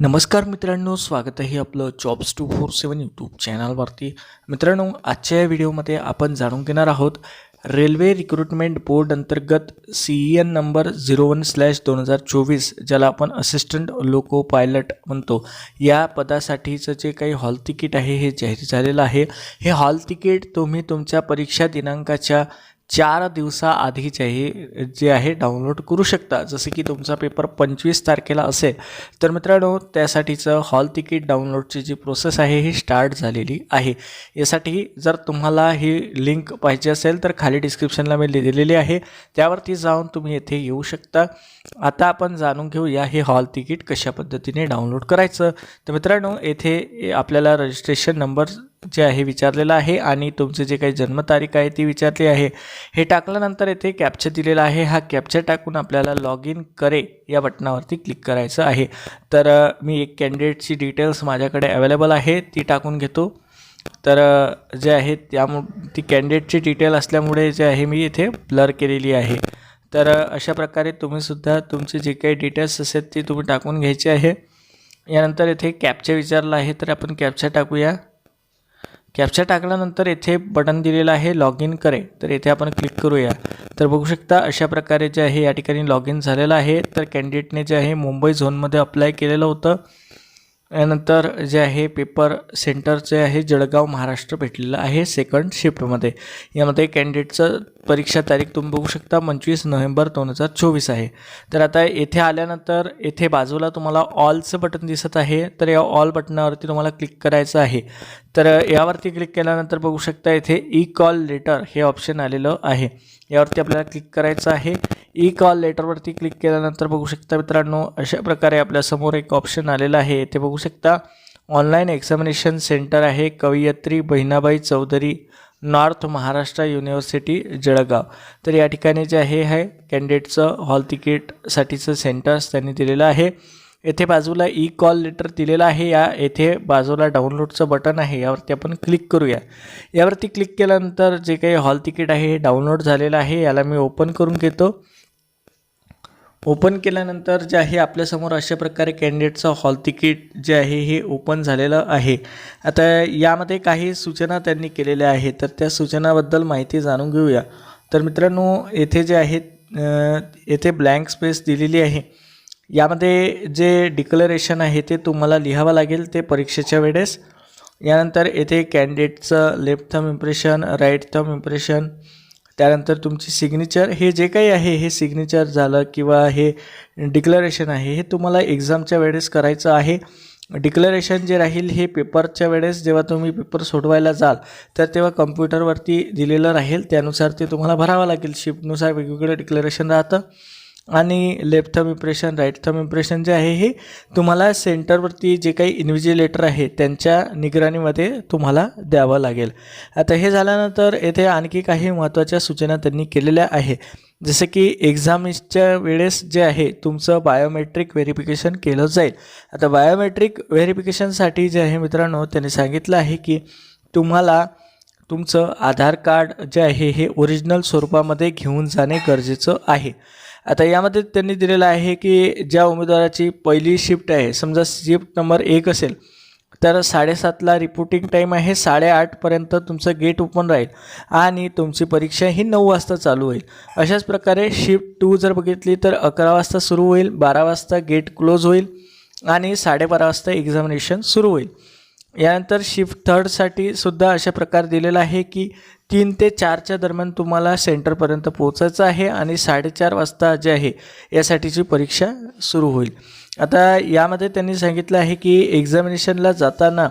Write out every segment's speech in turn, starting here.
नमस्कार मित्रांनो स्वागत आहे आपलं jobs two four seven YouTube चॅनलवरती मित्रांनो आजच्या या व्हिडिओमध्ये आपण जाणून घेणार आहोत रेल्वे रिक्रुटमेंट बोर्ड अंतर्गत C E N number zero one slash दोन हजार चोवीस ज्याला आपण असिस्टंट लोको पायलट म्हणतो. या पदासाठीचं जे काही हॉल तिकीट आहे हे जाहीर झालेलं आहे. हे हॉल तिकीट तुम्ही तुमच्या परीक्षा दिनांकाच्या चार दिवसाआधीचे हे जे आहे डाउनलोड करू शकता. जसं की तुमचा पेपर पंचवीस तारखेला असेल तर मित्रांनो त्यासाठीचं हॉल तिकीट डाउनलोडची जी प्रोसेस आहे ही स्टार्ट झालेली आहे. यासाठी जर तुम्हाला ही लिंक पाहिजे असेल तर खाली डिस्क्रिप्शनला मी दिलेली आहे. त्यावरती जाऊन तुम्ही येथे येऊ शकता. आता आपण जाणून घेऊया हे हॉल तिकीट कशा पद्धतीने डाउनलोड करायचं? तर मित्रांनो येथे आपल्याला रजिस्ट्रेशन नंबर जे आहे विचारलेलं आहे आणि तुमचे जे काही जन्मतारीख आहे ती विचारली आहे. हे टाकल्यानंतर येथे कॅप्चर दिलेला आहे. हा कॅप्चर टाकून आपल्याला लॉग इन करे या बटनावरती क्लिक करायचं आहे. तर मी एक कॅन्डिडेटची डिटेल्स माझ्याकडे अवेलेबल आहे ती टाकून घेतो. तर जे आहे त्यामु ती कॅन्डिडेटची डिटेल असल्यामुळे जे आहे मी इथे ब्लर केलेली आहे. तर अशा प्रकारे तुम्हीसुद्धा तुमचे जे काही डिटेल्स असेल ते तुम्ही टाकून घ्यायचे आहे. यानंतर इथे कॅपचे विचारलं आहे तर आपण कॅपचा टाकूया. कॅप्चा टाकल्यानंतर येथे बटन दिलेलं आहे लॉग इन करे तर येथे आपण क्लिक करूया. तर बघू शकता अशा प्रकारे जे आहे या ठिकाणी लॉग इन झालेलं आहे. तर कॅन्डिडेटने जे आहे मुंबई झोनमध्ये अप्लाय केलेलं होतं. यानंतर जे आहे पेपर सेंटर जे आहे जळगाव महाराष्ट्र भेटलेलं आहे सेकंड शिफ्टमध्ये यामध्ये कॅन्डिडेटचं परीक्षा तारीख तुम्ही बघू शकता पंचवीस नोव्हेंबर दोन हजार चोवीस आहे. तर आता येथे आल्यानंतर येथे बाजूला तुम्हाला ऑलचं बटन दिसत आहे. तर या ऑल बटनावरती तुम्हाला क्लिक करायचं आहे. तर यावरती क्लिक केल्यानंतर बघू शकता येथे ई कॉल लेटर हे ऑप्शन आलेलं आहे. यावरती आपल्याला क्लिक करायचं आहे. ई कॉल लेटरवरती क्लिक केल्यानंतर बघू शकता मित्रांनो अशा प्रकारे आपल्यासमोर एक ऑप्शन आलेलं आहे. ते बघू शकता ऑनलाईन एक्झामिनेशन सेंटर आहे कवयित्री बहिणाबाई चौधरी नॉर्थ महाराष्ट्र युनिव्हर्सिटी जळगाव. तर या ठिकाणी जे आहे हे कॅन्डिडेटचं हॉल तिकीटसाठीचं सेंटर्स त्यांनी दिलेलं आहे. येथे बाजूला ई कॉल लेटर दिलेलं आहे. या येथे बाजूला डाउनलोडचं बटन आहे. यावरती आपण क्लिक करूया. यावरती क्लिक केल्यानंतर जे काही हॉल तिकीट आहे हे डाउनलोड झालेलं आहे. याला मी ओपन करून घेतो. ओपन केल्यानंतर जे आहे आपल्यासमोर अशा प्रकारे कॅन्डिडेटचं हॉल तिकीट जे आहे हे ओपन झालेलं आहे. आता यामध्ये काही सूचना त्यांनी केलेल्या आहेत तर त्या सूचनाबद्दल माहिती जाणून घेऊया. तर मित्रांनो येथे जे आहेत येथे ब्लँक स्पेस दिलेली आहे. यामध्ये जे डिक्लरेशन आहे ते तुम्हाला लिहावं लागेल ते परीक्षेच्या वेळेस. यानंतर येथे कॅन्डिडेटचं left thumb impression right thumb impression त्यानंतर तुमची सिग्नेचर हे जे काही आहे हे सिग्नेचर झालं किंवा हे डिक्लरेशन आहे हे तुम्हाला एक्झामच्या वेळेस करायचं आहे. डिक्लरेशन जे राहील हे पेपरच्या वेळेस जेव्हा तुम्ही पेपर सोडवायला जाल तर तेव्हा कम्प्युटरवरती दिलेलं राहील. त्यानुसार ते तुम्हाला भरावं लागेल. शिफ्टनुसार वेगवेगळं डिक्लरेशन राहतं. आणि left thumb impression right thumb impression जे आहे हे तुम्हाला सेंटरवरती जे काही इन्व्हिजिलेटर आहे त्यांच्या निगराणीमध्ये तुम्हाला द्यावं लागेल. आता हे झाल्यानंतर येथे आणखी काही महत्त्वाच्या सूचना त्यांनी केलेल्या आहे जसं की एक्झामच्या वेळेस जे आहे तुमचं बायोमेट्रिक व्हेरिफिकेशन केलं जाईल. आता बायोमेट्रिक व्हेरिफिकेशनसाठी जे आहे मित्रांनो त्यांनी सांगितलं आहे की तुम्हाला तुमचं आधार कार्ड जे आहे हे ओरिजिनल स्वरूपामध्ये घेऊन जाणे गरजेचं आहे. आता यामध्ये त्यांनी दिलेलं आहे की ज्या उमेदवाराची पहिली शिफ्ट आहे समजा शिफ्ट नंबर एक असेल तर साडेसातला रिपोर्टिंग टाईम आहे साडेआठपर्यंत तुमचं गेट ओपन राहील आणि तुमची परीक्षा ही नऊ वाजता चालू होईल. अशाच प्रकारे शिफ्ट टू जर बघितली तर अकरा वाजता सुरू होईल बारा वाजता गेट क्लोज होईल आणि साडेबारा वाजता एक्झामिनेशन सुरू होईल. यानंतर शिफ्ट थर्डसाठी सुद्धा अशा प्रकार दिलेला आहे की तीन ते चारच्या दरम्यान तुम्हाला सेंटरपर्यंत पोहोचायचं आहे आणि साडेचार वाजता जे आहे यासाठीची परीक्षा सुरू होईल. आता यामध्ये त्यांनी सांगितलं आहे की एक्झामिनेशनला जाताना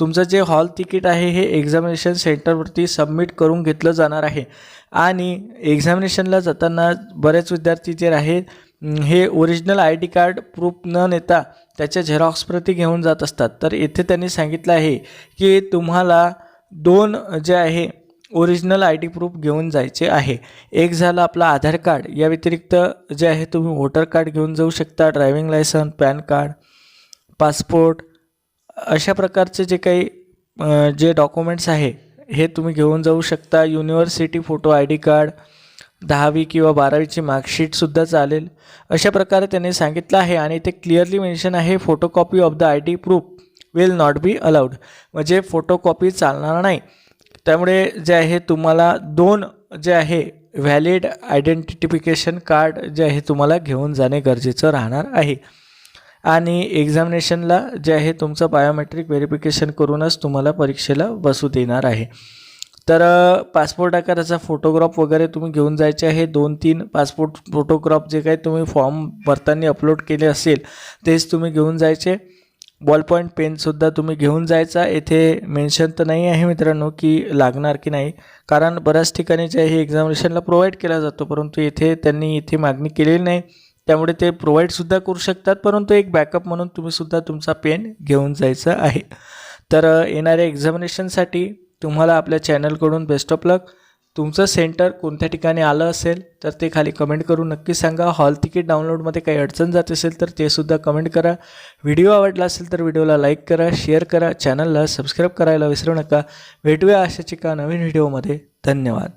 तुमचं जे हॉल तिकीट आहे हे एक्झामिनेशन सेंटरवरती सबमिट करून घेतलं जाणार आहे. आणि एक्झामिनेशनला जाताना बरेच विद्यार्थी जे आहेत हे original I D card proof न नेता त्याच्या झेरॉक्स प्रती घेऊन जात असतात. तर येथे त्यांनी सांगितलं आहे की तुम्हाला दोन जे आहे ओरिजिनल आय डी प्रूफ घेऊन जायचे आहे. एक झालं आपलं आधार कार्ड या व्यतिरिक्त जे आहे तुम्ही वोटर कार्ड घेऊन जाऊ शकता driving licence PAN card passport अशा प्रकारचे जे काही जे डॉक्युमेंट्स आहे हे तुम्ही घेऊन जाऊ शकता. University photo I D card दहावी किंवा बारावीची मार्कशीटसुद्धा चालेल. अशा प्रकारे त्यांनी सांगितलं आहे आणि ते क्लिअरली मेन्शन आहे photocopy of the I D proof will not be allowed म्हणजे फोटोकॉपी चालणार नाही. त्यामुळे जे आहे तुम्हाला दोन जे आहे व्हॅलिड आयडेंटिफिकेशन कार्ड जे आहे तुम्हाला घेऊन जाणे गरजेचं राहणार आहे. आणि एक्झामिनेशनला जे आहे तुमचं बायोमेट्रिक व्हेरिफिकेशन करूनच तुम्हाला परीक्षेला बसू देणार आहे. तर पासपोर्ट आकाराचा फोटोग्राफ वगैरे तुम्ही घेऊन जायचे आहे. दोन तीन पासपोर्ट फोटोग्राफ जे काही तुम्ही फॉर्म भरताना अपलोड केले असेल तेच तुम्ही घेऊन जायचे. बॉल पॉईंट पेनसुद्धा तुम्ही घेऊन जायचा. येथे मेन्शन तर नाही आहे मित्रांनो की लागणार की नाही. कारण बऱ्याच ठिकाणी जे हे एक्झामिनेशनला प्रोव्हाइड केला जातो. परंतु येथे त्यांनी इथे मागणी केलेली नाही. त्यामुळे ते प्रोव्हाइडसुद्धा करू शकतात. परंतु एक बॅकअप म्हणून तुम्हीसुद्धा तुमचा पेन घेऊन जायचा आहे. तर येणाऱ्या एक्झामिनेशनसाठी तुम्हाला आपल्या चॅनलकडून बेस्ट ऑफ लक तुमचं सेंटर कोणत्या ठिकाणी आलं असेल तर ते खाली कमेंट करून नक्की सांगा. हॉल तिकीट डाउनलोडमध्ये काही अडचण जात असेल तर ते सुद्धा कमेंट करा. व्हिडिओ आवडला असेल तर व्हिडिओला लाईक करा शेअर करा. चॅनलला सबस्क्राईब करायला विसरू नका. भेटूया अशाच एका नवीन व्हिडिओमध्ये धन्यवाद.